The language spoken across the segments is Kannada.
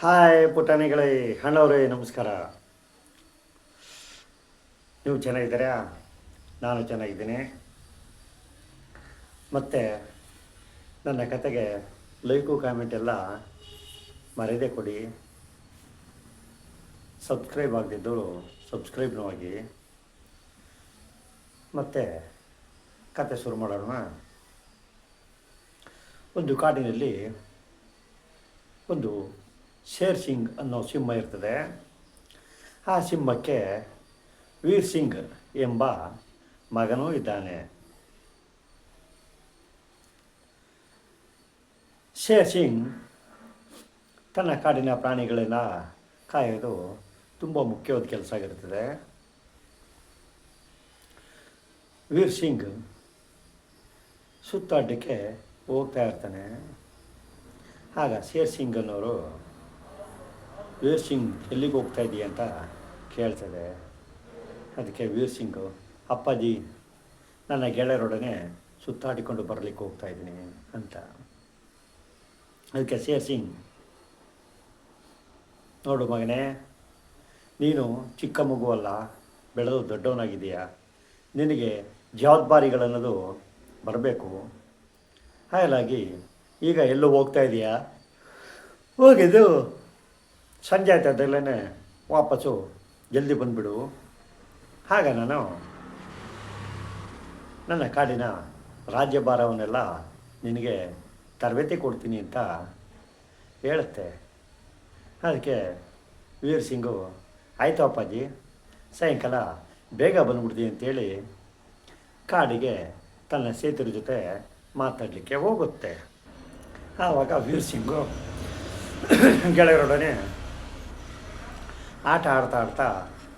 ಹಾಯ್ ಪುಟಾಣಿಗಳೇ ಹಣ್ಣವರೇ ನಮಸ್ಕಾರ. ನೀವು ಚೆನ್ನಾಗಿದ್ದೀರಾ? ನಾನು ಚೆನ್ನಾಗಿದ್ದೀನಿ. ಮತ್ತು ನನ್ನ ಕತೆಗೆ ಲೈಕು, ಕಾಮೆಂಟ್ ಎಲ್ಲ ಮರೆಯದೆ ಕೊಡಿ. ಸಬ್ಸ್ಕ್ರೈಬ್ ಆಗದಿದ್ದವರು ಸಬ್ಸ್ಕ್ರೈಬ್ನೂ ಆಗಿ. ಮತ್ತು ಕತೆ ಶುರು ಮಾಡೋಣ. ಒಂದು ಕಾಡಿನಲ್ಲಿ ಒಂದು ಶೇರ್ ಸಿಂಗ್ ಅನ್ನೋ ಸಿಂಹ ಇರ್ತದೆ. ಆ ಸಿಂಹಕ್ಕೆ ವೀರ್ ಸಿಂಗ್ ಎಂಬ ಮಗನೂ ಇದ್ದಾನೆ. ಶೇರ್ ಸಿಂಗ್ ತನ್ನ ಕಾಡಿನ ಪ್ರಾಣಿಗಳನ್ನ ಕಾಯೋದು ತುಂಬ ಮುಖ್ಯವಾದ ಕೆಲಸ ಆಗಿರ್ತದೆ. ವೀರ್ ಸಿಂಗ್ ಸುತ್ತಾಡಲಿಕ್ಕೆ ಹೋಗ್ತಾ ಇರ್ತಾನೆ. ಆಗ ಶೇರ್ ಸಿಂಗ್ ಅನ್ನೋರು ವೀರ್ ಸಿಂಗ್ ಎಲ್ಲಿಗೆ ಹೋಗ್ತಾ ಇದೀಯ ಅಂತ ಕೇಳ್ತದೆ. ಅದಕ್ಕೆ ವೀರ್ ಸಿಂಗು ಅಪ್ಪಾಜಿ, ನನ್ನ ಗೆಳೆಯರೊಡನೆ ಸುತ್ತಾಡಿಕೊಂಡು ಬರಲಿಕ್ಕೆ ಹೋಗ್ತಾ ಇದ್ದೀನಿ ಅಂತ. ಅದಕ್ಕೆ ಶೇರ್ ಸಿಂಗ್ ನೋಡು ಮಗನೇ, ನೀನು ಚಿಕ್ಕ ಮಗುವಲ್ಲ ಬೆಳೆದು ದೊಡ್ಡವನಾಗಿದೆಯಾ ನಿನಗೆ ಜವಾಬ್ದಾರಿಗಳನ್ನೋದು ಬರಬೇಕು. ಹಾಗಾಗಿ ಈಗ ಎಲ್ಲೂ ಹೋಗ್ತಾ ಇದೆಯಾ? ಹೋಗಿದ್ದು ಸಂಜೆ ಆಯ್ತದಲ್ಲೇ ವಾಪಸ್ಸು, ಜಲ್ದಿ ಬಂದುಬಿಡು. ಹಾಗ ನಾನು ನನ್ನ ಕಾಡಿನ ರಾಜ್ಯಭಾರವನ್ನೆಲ್ಲ ನಿನಗೆ ತರಬೇತಿ ಕೊಡ್ತೀನಿ ಅಂತ ಹೇಳುತ್ತೆ. ಅದಕ್ಕೆ ವೀರ್ ಸಿಂಗು, ಆಯಿತು ಅಪ್ಪಾಜಿ, ಸಾಯಂಕಾಲ ಬೇಗ ಬಂದ್ಬಿಡ್ತೀನಿ ಅಂತೇಳಿ ಕಾಡಿಗೆ ತನ್ನ ಸೇತರ ಜೊತೆ ಮಾತಾಡಲಿಕ್ಕೆ ಹೋಗುತ್ತೆ. ಆವಾಗ ವೀರ್ ಸಿಂಗು ಗೆಳೆಯರೊಡನೆ ಆಟ ಆಡ್ತಾ ಆಡ್ತಾ,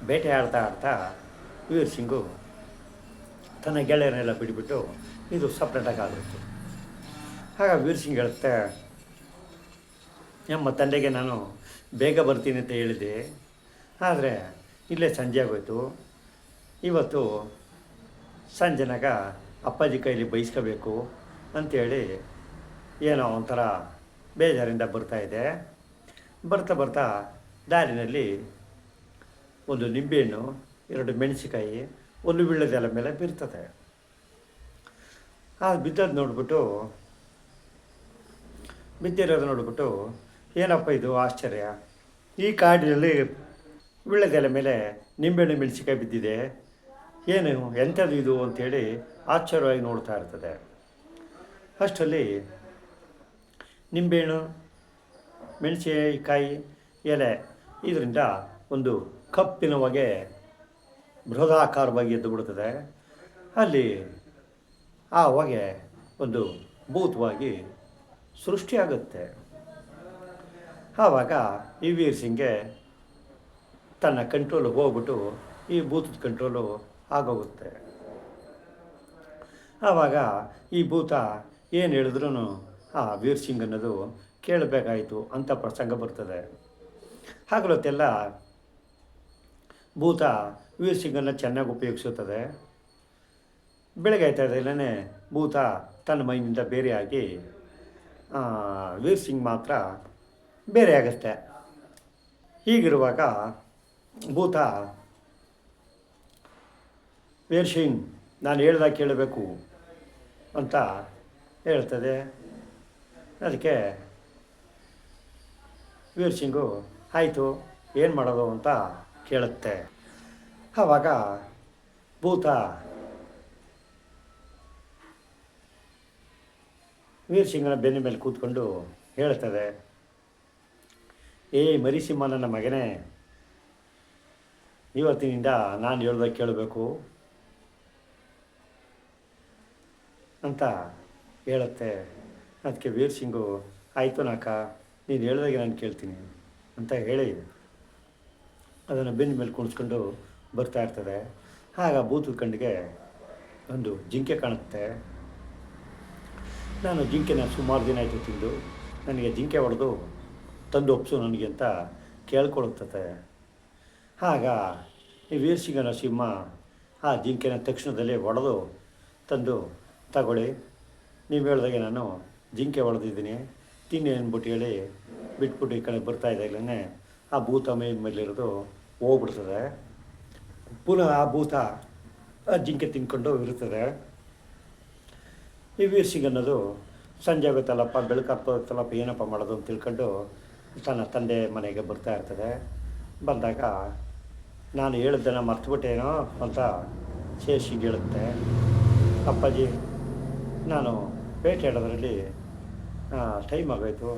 ಬೇಟೆ ಆಡ್ತಾ ಆಡ್ತಾ ವೀರ್ ಸಿಂಗು ತನ್ನ ಗೆಳೆಯರನ್ನೆಲ್ಲ ಬಿಟ್ಬಿಟ್ಟು ಇದು ಸಪ್ರೇಟಾಗಿ ಆಗುತ್ತೆ ಆಗ ವೀರ್ ಸಿಂಗ್ ಹೇಳುತ್ತೆ ನಮ್ಮ ತಂದೆಗೆ ನಾನು ಬೇಗ ಬರ್ತೀನಿ ಅಂತ ಹೇಳಿದೆ ಆದರೆ ಇಲ್ಲೇ ಸಂಜೆ ಆಗೋಯ್ತು. ಇವತ್ತು ಸಂಜೆನಾಗ ಅಪ್ಪಾಜಿ ಕೈಲಿ ಬೈಸ್ಕೋಬೇಕು ಅಂಥೇಳಿ ಏನೋ ಒಂಥರ ಬೇಜಾರಿಂದ ಬರ್ತಾ ಇದೆ. ಬರ್ತಾ ಬರ್ತಾ ದಾರಿನಲ್ಲಿ ಒಂದು ನಿಂಬೆಹಣ್ಣು, ಎರಡು ಮೆಣಸಿಕಾಯಿ ಒಂದು ಬೀಳದೆಲ್ಲ ಮೇಲೆ ಬೀರ್ತದೆ. ಆ ಬಿದ್ದದ್ದು ನೋಡ್ಬಿಟ್ಟು, ಬಿದ್ದಿರೋದು ನೋಡ್ಬಿಟ್ಟು, ಏನಪ್ಪ ಇದು ಆಶ್ಚರ್ಯ? ಈ ಕಾಡಿನಲ್ಲಿ ವೀಳ್ಯದೆಲೆ ಮೇಲೆ ನಿಂಬೆಹಣ್ಣು ಮೆಣಸಿಕಾಯಿ ಬಿದ್ದಿದೆ. ಏನು, ಎಂಥದ್ದು ಇದು ಅಂಥೇಳಿ ಆಶ್ಚರ್ಯವಾಗಿ ನೋಡ್ತಾ ಇರ್ತದೆ. ಅಷ್ಟರಲ್ಲಿ ನಿಂಬೆಹಣ್ಣು, ಮೆಣಸಿನಕಾಯಿ, ಎಲೆ, ಇದರಿಂದ ಒಂದು ಕಪ್ಪಿನ ಹೊಗೆ ಬೃಹದಾಕಾರವಾಗಿ ಎದ್ದು ಬಿಡುತ್ತದೆ. ಅಲ್ಲಿ ಆ ಹೊಗೆ ಒಂದು ಭೂತವಾಗಿ ಸೃಷ್ಟಿಯಾಗುತ್ತೆ. ಆವಾಗ ಈ ವೀರ್ ಸಿಂಗ್ಗೆ ತನ್ನ ಕಂಟ್ರೋಲ್ ಹೋಗ್ಬಿಟ್ಟು ಈ ಭೂತದ ಕಂಟ್ರೋಲು ಆಗೋಗುತ್ತೆ. ಆವಾಗ ಈ ಭೂತ ಏನು ಹೇಳಿದ್ರೂ ಆ ವೀರ್ ಸಿಂಗ್ ಅನ್ನೋದು ಕೇಳಬೇಕಾಯಿತು ಅಂತ ಪ್ರಸಂಗ ಬರ್ತದೆ. ಹಾಗಲೊತ್ತೆಲ್ಲ ಭೂತ ವೀರ್ ಸಿಂಗನ್ನು ಚೆನ್ನಾಗಿ ಉಪಯೋಗಿಸುತ್ತದೆ. ಬೆಳಗ್ಗೆ ಆಯ್ತಾ ಭೂತ ತನ್ನ ಮೈನಿಂದ ಬೇರೆಯಾಗಿ ವೀರ್ ಸಿಂಗ್ ಮಾತ್ರ ಬೇರೆ ಆಗುತ್ತೆ. ಹೀಗಿರುವಾಗ ಭೂತ ವೀರ್ ಸಿಂಗ್ ನಾನು ಹೇಳ್ದಾಗ ಕೇಳಬೇಕು ಅಂತ ಹೇಳ್ತದೆ. ಅದಕ್ಕೆ ವೀರ್ ಸಿಂಗು ಆಯಿತು, ಏನು ಮಾಡೋದು? ಅಂತ ಕೇಳುತ್ತೆ. ಆವಾಗ ಭೂತ ವೀರಸಿಂಗನ ಬೆನ್ನ ಮೇಲೆ ಕೂತ್ಕೊಂಡು ಹೇಳ್ತದೆ, ಏ ಮರಿಸಿಂಹ ನನ್ನ ಮಗನೇ, ಇವತ್ತಿನಿಂದ ನಾನು ಹೇಳ್ದಾಗ ಕೇಳಬೇಕು ಅಂತ ಹೇಳುತ್ತೆ. ಅದಕ್ಕೆ ವೀರ್ ಸಿಂಗು ಆಯಿತು ನಾಕ, ನೀನು ಹೇಳ್ದಾಗೆ ನಾನು ಕೇಳ್ತೀನಿ ಅಂತ ಹೇಳಿ ಅದನ್ನು ಬೆನ್ನ ಮೇಲೆ ಕುಣಿಸ್ಕೊಂಡು ಬರ್ತಾ ಇರ್ತದೆ. ಆಗ ಬೂತದ ಕಣ್ಣಿಗೆ ಒಂದು ಜಿಂಕೆ ಕಾಣುತ್ತೆ. ನಾನು ಜಿಂಕೆನ ಸುಮಾರು ದಿನ ಆಯಿತು ತಿಂದು, ನನಗೆ ಜಿಂಕೆ ಹೊಡೆದು ತಂದು ಒಪ್ಸು ನನಗೆ ಅಂತ ಕೇಳ್ಕೊಳುತ್ತದೆ ಆಗ ಈ ವೀರಸಿಂಗ ನರಸಿಂಹ ಆ ಜಿಂಕೆನ ತಕ್ಷಣದಲ್ಲಿ ಹೊಡೆದು ತಂದು, ತಗೊಳ್ಳಿ, ನೀವು ಹೇಳಿದಾಗೆ ನಾನು ಜಿಂಕೆ ಹೊಡೆದಿದ್ದೀನಿ, ತಿನ್ನಿ ಅಂದ್ಬಿಟ್ಟು ಹೇಳಿ ಬಿಟ್ಬಿಟ್ಟು ಈ ಕಡೆ ಬರ್ತಾ ಇದ್ದಾಗಲೇ ಆ ಭೂತ ಮೇಲಿರೋದು ಹೋಗ್ಬಿಡ್ತದೆ. ಪುನಃ ಆ ಭೂತ ಆ ಜಿಂಕೆ ತಿನ್ಕೊಂಡು ಇರ್ತದೆ ಈ ವೀರ್ ಸಿಂಗ್ ಅನ್ನೋದು ಸಂಜೆ ಆಗುತ್ತಲ್ಲಪ್ಪ ಬೆಳಕಾಗ್ತದಲ್ಲಪ್ಪ ಏನಪ್ಪ ಮಾಡೋದು ಅಂತ ತಿಳ್ಕೊಂಡು ತನ್ನ ತಂದೆ ಮನೆಗೆ ಬರ್ತಾ ಇರ್ತದೆ. ಬಂದಾಗ ನಾನು ಹೇಳಿದ್ದನ್ನು ಮರ್ತುಬಿಟ್ಟೇನೋ ಅಂತ ಶೇಷಿಗೆ ಹೇಳುತ್ತೆ. ಅಪ್ಪಾಜಿ, ನಾನು ಬೇಟೆಯಾಡೋದ್ರಲ್ಲಿ ಟೈಮ್ ಆಗೋಯ್ತು.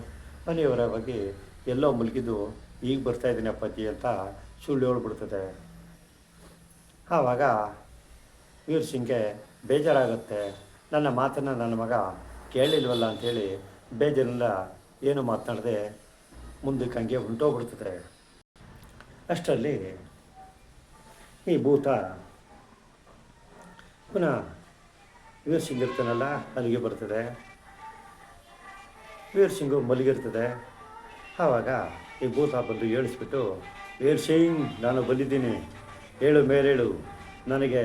ಬಗ್ಗೆ ಎಲ್ಲೋ ಮಲಗಿದ್ದು, ಈಗ ಬರ್ತಾ ಇದ್ದೀನಿ ಅಪ್ಪಾಜಿ ಅಂತ ಸುಳ್ಳು ಹೇಳ್ಬಿಡ್ತದೆ. ಆವಾಗ ವೀರ್ ಸಿಂಗ್ಗೆ ಬೇಜಾರಾಗುತ್ತೆ. ನನ್ನ ಮಾತನ್ನು ನನ್ನ ಮಗ ಕೇಳಿಲ್ವಲ್ಲ ಅಂಥೇಳಿ ಬೇಜಾರಿಂದ ಏನು ಮಾತನಾಡದೆ ಮುಂದಕ್ಕೆ ಹಂಗೆ ಹೊಂಟೋಗ್ಬಿಡ್ತದೆ ಅಷ್ಟರಲ್ಲಿ ಈ ಭೂತ ಪುನಃ ವೀರ್ ಸಿಂಗ್ ಇರ್ತಾನಲ್ಲ ಅಲ್ಲಿಗೆ ಬರ್ತದೆ. ವೀರ್ ಸಿಂಗು ಮಲಗಿರ್ತದೆ. ಆವಾಗ ಈ ಭೂತ ಬಂದು ಹೇಳಿಸ್ಬಿಟ್ಟು ವೀರ್ ಸಿಂಗ್, ನಾನು ಬಂದಿದ್ದೀನಿ. ಹೇಳು ಮೇಲೇಳು, ನನಗೆ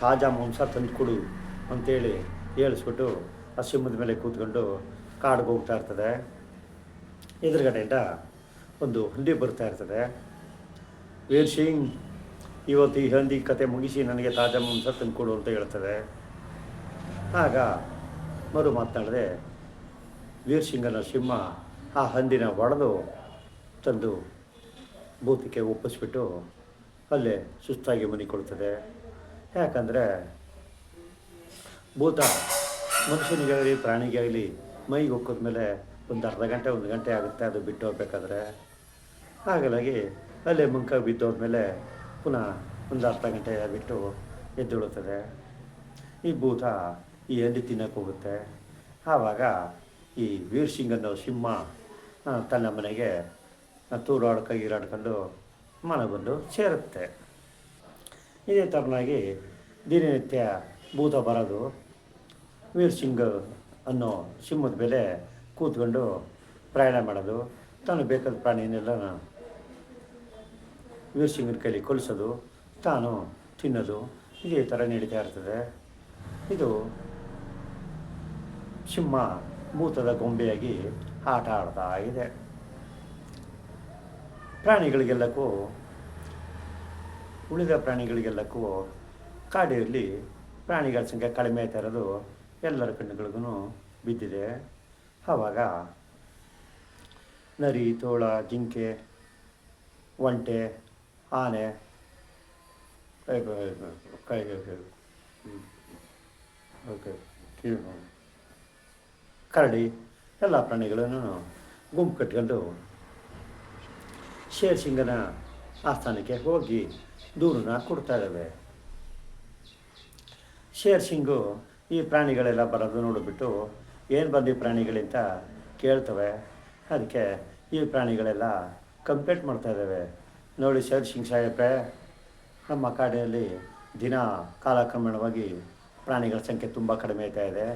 ತಾಜಾ ಮಾಂಸ ತಂದುಕೊಡು ಅಂತೇಳಿ ಹೇಳಿಸ್ಬಿಟ್ಟು ಆ ಸಿಂಹದ ಮೇಲೆ ಕೂತ್ಕೊಂಡು ಕಾಡಿಗೆ ಹೋಗ್ತಾ ಇರ್ತದೆ. ಎದುರುಗಡೆಯಿಂದ ಒಂದು ಹಂದಿ ಬರ್ತಾ ಇರ್ತದೆ. ವೀರ್ ಸಿಂಗ್, ಇವತ್ತು ಈ ಹಂದಿ ಕತೆ ಮುಗಿಸಿ ನನಗೆ ತಾಜಾ ಮಾಂಸ ತಂದುಕೊಡು ಅಂತ ಹೇಳ್ತದೆ. ಆಗ ಮರು ಮಾತನಾಡದೆ, ವೀರ್ ಸಿಂಗನ ಸಿಂಹ ಆ ಹಂದಿನ ಒಡೆದು ತಂದು ಭೂತಕ್ಕೆ ಒಪ್ಪಿಸ್ಬಿಟ್ಟು ಅಲ್ಲೇ ಸುಸ್ತಾಗಿ ಮನಿಕೊಳ್ತದೆ ಯಾಕಂದರೆ ಭೂತ ಮನುಷ್ಯನಿಗಾಗಲಿ, ಪ್ರಾಣಿಗಾಗಲಿ ಮೈಗೆ ಹೋಗೋದ್ಮೇಲೆ ಒಂದು ಅರ್ಧ ಗಂಟೆ, ಒಂದು ಗಂಟೆ ಆಗುತ್ತೆ ಅದು ಬಿಟ್ಟು ಹೋಗ್ಬೇಕಾದ್ರೆ. ಹಾಗಾಗಿ ಅಲ್ಲೇ ಮುಂಕ ಬಿದ್ದೋದ್ಮೇಲೆ ಪುನಃ ಒಂದು ಅರ್ಧ ಗಂಟೆ ಬಿಟ್ಟು ಎದ್ದೇಳುತ್ತದೆ. ಈ ಭೂತ ಈ ಎಲ್ಲಿ ತಿನ್ನಕ್ಕೆ ಹೋಗುತ್ತೆ? ಆವಾಗ ಈ ವೀರ್ ಸಿಂಗ್ ಅನ್ನೋ ಸಿಂಹ ತನ್ನ ಮನೆಗೆ ತೂರಾಡ್ಕ ಈರಾಡ್ಕೊಂಡು ಮನೆ ಬಂದು ಸೇರುತ್ತೆ. ಇದೇ ಥರನಾಗಿ ದಿನನಿತ್ಯ ಭೂತ ಬರೋದು, ವೀರ್ ಸಿಂಗ್ ಅನ್ನೋ ಸಿಂಹದ ಮೇಲೆ ಕೂತ್ಕೊಂಡು ಪ್ರಯಾಣ ಮಾಡೋದು, ತಾನು ಬೇಕಾದ ಪ್ರಾಣಿಯನ್ನೆಲ್ಲ ವೀರ್ ಸಿಂಗನ ಕೈಲಿ ಕೊಲಿಸೋದು, ತಾನು ತಿನ್ನೋದು, ಇದೇ ಥರ ನಡೀತಾ ಇರ್ತದೆ. ಇದು ಸಿಂಹ ಭೂತದ ಗೊಂಬೆಯಾಗಿ ಆಟ ಆಡ್ತಾ ಇದೆ. ಪ್ರಾಣಿಗಳಿಗೆಲ್ಲಕ್ಕೂ, ಉಳಿದ ಪ್ರಾಣಿಗಳಿಗೆಲ್ಲಕ್ಕೂ ಕಾಡಿನಲ್ಲಿ ಪ್ರಾಣಿಗಳ ಸಂಖ್ಯೆ ಕಡಿಮೆ ಆಯ್ತಾ ಇರೋದು ಎಲ್ಲರ ಕಣ್ಣುಗಳಿಗೂ ಬಿದ್ದಿದೆ. ಆವಾಗ ನರಿ, ತೋಳ, ಜಿಂಕೆ, ಒಂಟೆ, ಆನೆ ಕರಡಿ, ಎಲ್ಲ ಪ್ರಾಣಿಗಳನ್ನು ಗುಂಪು ಕಟ್ಕೊಂಡು ಶೇರ್ ಸಿಂಗನ ಆಸ್ಥಾನಕ್ಕೆ ಹೋಗಿ ದೂರನ್ನ ಕೊಡ್ತಾ ಇದ್ದಾವೆ. ಶೇರ್ ಸಿಂಗು ಈ ಪ್ರಾಣಿಗಳೆಲ್ಲ ಬರೋದು ನೋಡಿಬಿಟ್ಟು ಏನು ಬಂದು ಈ ಪ್ರಾಣಿಗಳಿಂತ ಕೇಳ್ತವೆ. ಅದಕ್ಕೆ ಈ ಪ್ರಾಣಿಗಳೆಲ್ಲ ಕಂಪ್ಲೇಂಟ್ ಮಾಡ್ತಾ ಇದ್ದಾವೆ. ನೋಡಿ ಶೇರ್ ಸಿಂಗ್ ಸಾಹೇಬ್ರೆ, ನಮ್ಮ ಕಾಡಿನಲ್ಲಿ ದಿನ ಕಾಲಕ್ರಮೇಣವಾಗಿ ಪ್ರಾಣಿಗಳ ಸಂಖ್ಯೆ ತುಂಬ ಕಡಿಮೆ ಆಗ್ತಾ ಇದೆ.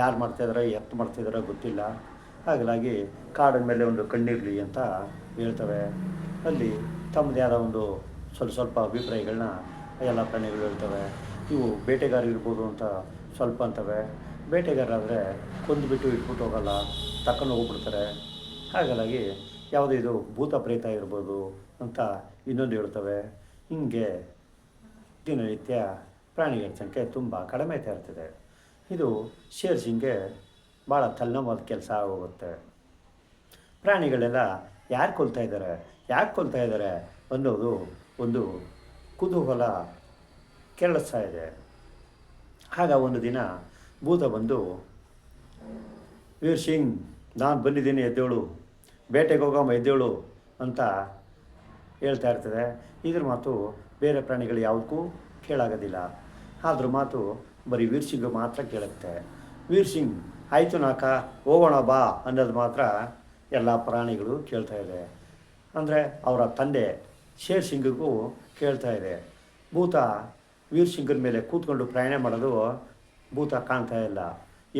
ಯಾರು ಮಾಡ್ತಾಯಿದಾರೋ ಎತ್ತು ಮಾಡ್ತಿದ್ದಾರೋ ಗೊತ್ತಿಲ್ಲ. ಹಾಗಾಗಿ ಕಾಡಿನ ಮೇಲೆ ಒಂದು ಕಣ್ಣಿರಲಿ ಅಂತ ಹೇಳ್ತವೆ. ಅಲ್ಲಿ ತಮ್ಮದೇ ಆದ ಒಂದು ಸ್ವಲ್ಪ ಸ್ವಲ್ಪ ಅಭಿಪ್ರಾಯಗಳನ್ನ ಎಲ್ಲ ಪ್ರಾಣಿಗಳು ಹೇಳ್ತವೆ. ಇವು ಬೇಟೆಗಾರ ಇರ್ಬೋದು ಅಂತ ಸ್ವಲ್ಪ ಅಂತವೆ. ಬೇಟೆಗಾರರಾದರೆ ಕೊಂದುಬಿಟ್ಟು ಇಟ್ಬಿಟ್ಟು ಹೋಗಲ್ಲ ತಕೊಂಡು ಹೋಗ್ಬಿಡ್ತಾರೆ. ಹಾಗಾಗಿ ಯಾವುದೇ ಇದು ಭೂತ ಪ್ರೇತ ಇರ್ಬೋದು ಅಂತ ಇನ್ನೊಂದು ಹೇಳ್ತವೆ. ಹೀಗೆ ದಿನನಿತ್ಯ ಪ್ರಾಣಿಗಳ ಸಂಖ್ಯೆ ತುಂಬ ಕಡಿಮೆ ಆಗ್ತಾ ಇರ್ತದೆ. ಇದು ಶೇರ್ ಸಿಂಗ್ಗೆ ಭಾಳ ತಲೆನೋವಾದ ಕೆಲಸ ಆಗೋಗುತ್ತೆ. ಪ್ರಾಣಿಗಳೆಲ್ಲ ಯಾರು ಕೊಲ್ತಾ ಇದ್ದಾರೆ ಯಾಕೆ ಕೊಲ್ತಾ ಇದ್ದಾರೆ ಅನ್ನೋದು ಒಂದು ಕುತೂಹಲ ಕೆರಳಿಸ್ತಾ ಇದೆ. ಆಗ ಒಂದು ದಿನ ಭೂತ ಬಂದು, ವೀರ್ ಸಿಂಗ್, ನಾನು ಬಂದಿದ್ದೀನಿ ಎದ್ದೇಳು. ಬೇಟೆಗೆ ಹೋಗಮ್ಮ ಎದ್ದೇಳು ಅಂತ ಹೇಳ್ತಾ ಇರ್ತದೆ. ಇದ್ರ ಮಾತು ಬೇರೆ ಪ್ರಾಣಿಗಳು ಯಾವುದಕ್ಕೂ ಕೇಳಾಗೋದಿಲ್ಲ. ಆದ್ರ ಮಾತು ಬರೀ ವೀರ್ ಸಿಂಗ್ ಮಾತ್ರ ಕೇಳುತ್ತೆ. ವೀರ್ ಸಿಂಗ್ ಆಯಿತು ನಾಕ ಹೋಗೋಣ ಬಾ ಅನ್ನೋದು ಮಾತ್ರ ಎಲ್ಲ ಪ್ರಾಣಿಗಳು ಕೇಳ್ತಾ ಇದೆ. ಅಂದರೆ ಅವರ ತಂದೆ ಶೇರ್ ಸಿಂಗಿಗೂ ಕೇಳ್ತಾ ಇದೆ. ಭೂತ ವೀರ್ ಸಿಂಗರ್ ಮೇಲೆ ಕೂತ್ಕೊಂಡು ಪ್ರಯಾಣ ಮಾಡೋದು ಭೂತ ಕಾಣ್ತಾ ಇಲ್ಲ.